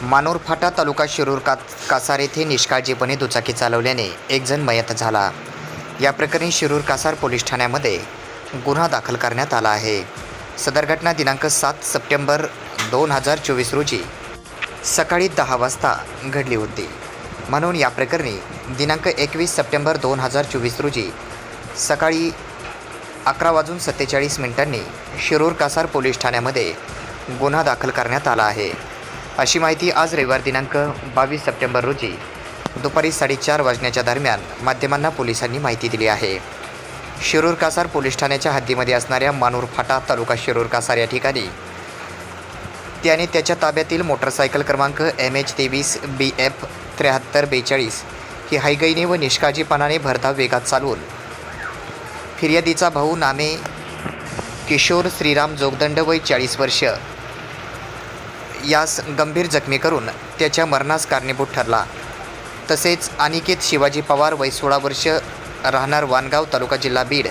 मानूर फाटा तालुका शिरूर का कासार येथे निष्काळजीपणे दुचाकी चालवल्याने एक जण मयत झाला. या प्रकरणी शिरूर कासार पोलीस ठाण्यामध्ये गुन्हा दाखल करण्यात आला आहे. सदर घटना दिनांक सात सप्टेंबर दोन हजार चोवीस रोजी सकाळी दहा वाजता घडली होती. म्हणून या प्रकरणी दिनांक एकवीस सप्टेंबर दोन हजार चोवीस रोजी सकाळी अकरा वाजून सत्तेचाळीस मिनिटांनी शिरूर कासार पोलीस ठाण्यामध्ये गुन्हा दाखल करण्यात आला आहे. अशी माहिती आज रविवार दिनांक बावीस सप्टेंबर रोजी दुपारी साडेचार वाजण्याच्या दरम्यान माध्यमांना पोलिसांनी माहिती दिली आहे. शिरूर कासार पोलीस ठाण्याच्या हद्दीमध्ये असणाऱ्या मानूर फाटा तालुका शिरूर कासार या ठिकाणी त्याने त्याच्या ताब्यातील मोटरसायकल क्रमांक एम एच तेवीस बी एफ त्र्याहत्तर बेचाळीस ही हायगईने व निष्काळजीपणाने भरधाव वेगात चालवून फिर्यादीचा भाऊ नामे किशोर श्रीराम जोगदंड वय चाळीस वर्ष यास गंभीर जखमी करून त्याच्या मरणास कारणीभूत ठरला. तसेच अनिकेत शिवाजी पवार वय सोळा वर्ष राहणार वानगाव तालुका जिल्हा बीड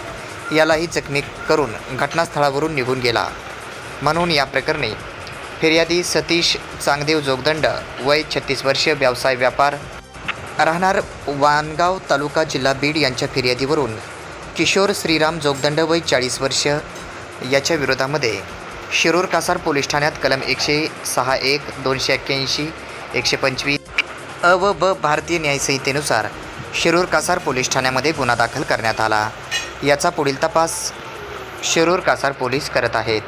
यालाही जखमी करून घटनास्थळावरून निघून गेला. म्हणून या प्रकरणी फिर्यादी सतीश चांगदेव जोगदंड वय छत्तीस वर्ष व्यवसाय व्यापार राहणार वानगाव तालुका जिल्हा बीड यांच्या फिर्यादीवरून किशोर श्रीराम जोगदंड वय चाळीस वर्ष याच्या विरोधामध्ये शिरूर कासार पोलीस ठाण्यात कलम एकशे सहा एक दोनशे एक्क्याऐंशी एकशे पंचवीस अ व ब भारतीय न्यायसंहितेनुसार शिरूर कासार पोलीस ठाण्यामध्ये गुन्हा दाखल करण्यात आला. याचा पुढील तपास शिरूर कासार पोलीस करत आहेत.